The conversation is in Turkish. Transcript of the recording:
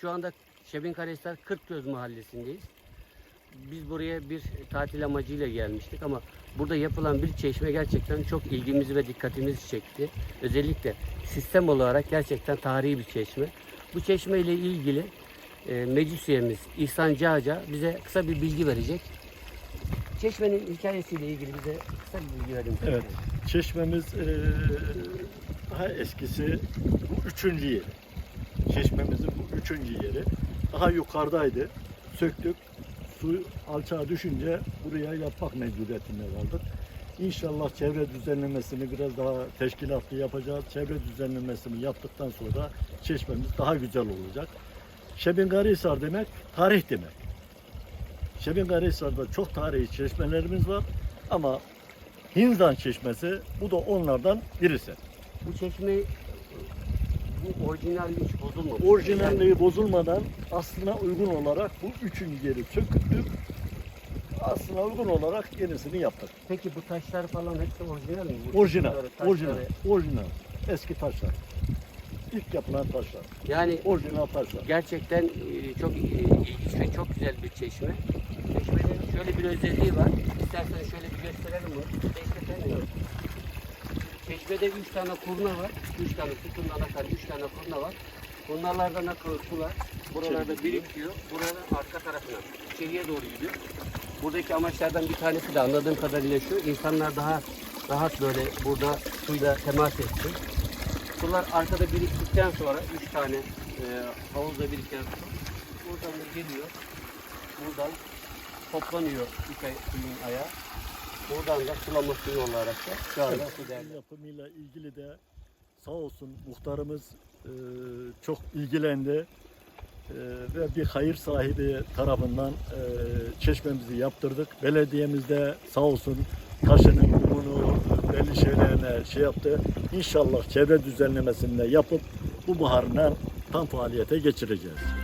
şu anda Şebinkarahisar Kırkgöz mahallesindeyiz. Biz buraya bir tatil amacıyla gelmiştik ama burada yapılan bir çeşme gerçekten çok ilgimizi ve dikkatimizi çekti. Özellikle sistem olarak gerçekten tarihi bir çeşme. Bu çeşme ile ilgili e, meclis üyemiz İhsan Cağca bize kısa bir bilgi verecek. Çeşmenin hikayesiyle ilgili bize kısa bir bilgi verin. Evet. Çeşmemiz eee, daha eskisi bu üçüncü yeri. Çeşmemizin bu üçüncü yeri. Daha yukarıdaydı. Söktük. Su alçağa düşünce buraya yapmak mecburiyetinde kaldık. İnşallah çevre düzenlemesini biraz daha teşkilatlı yapacağız. Çevre düzenlemesini yaptıktan sonra çeşmemiz daha güzel olacak. Şebingarihisar demek tarih demek. Şebingarihisar'da çok tarihi çeşmelerimiz var ama Hinzan Çeşmesi bu da onlardan birisi. Bu çeşme bu orijinal hiç bozulmamış. Orijinalliği bozulmadan aslına uygun olarak bu üçüncü yeri söküldük. Aslına uygun olarak yenisini yaptık. Peki bu taşlar falan hepsi orijinal mi? Bu Orijinal, taşları, taşları- orijinal, orijinal. Eski taşlar. İlk yapılan taşlar. Yani Orijinal taşlar. gerçekten e, çok e, ilginç ve çok güzel bir çeşme. Çeşmenin şöyle bir özelliği var. İsterseniz şöyle bir gösterelim bunu. Bekletelim. Çeşmede üç tane kurna var. Üç tane sütun anahtarı, üç tane kurna var. Bunlardan akıyor sular. Buralarda birikiyor. Buranın arka tarafına içeriye doğru gidiyor. Buradaki amaçlardan bir tanesi de anladığım kadarıyla şu. insanlar daha rahat böyle burada suyla temas etsin. Sular arkada biriktikten sonra üç tane e, havuzda biriken su buradan da geliyor. Buradan toplanıyor ay suyun ayağı. Buradan da sulama suyu olarak da şu anda su değerli. yapımıyla ilgili de sağ olsun muhtarımız e, çok ilgilendi. E, ve bir hayır sahibi tarafından e, çeşmemizi yaptırdık. Belediyemiz de sağ olsun taşının kumunu belli şeylerine şey yaptı. İnşallah çevre düzenlemesini de yapıp bu baharından tam faaliyete geçireceğiz.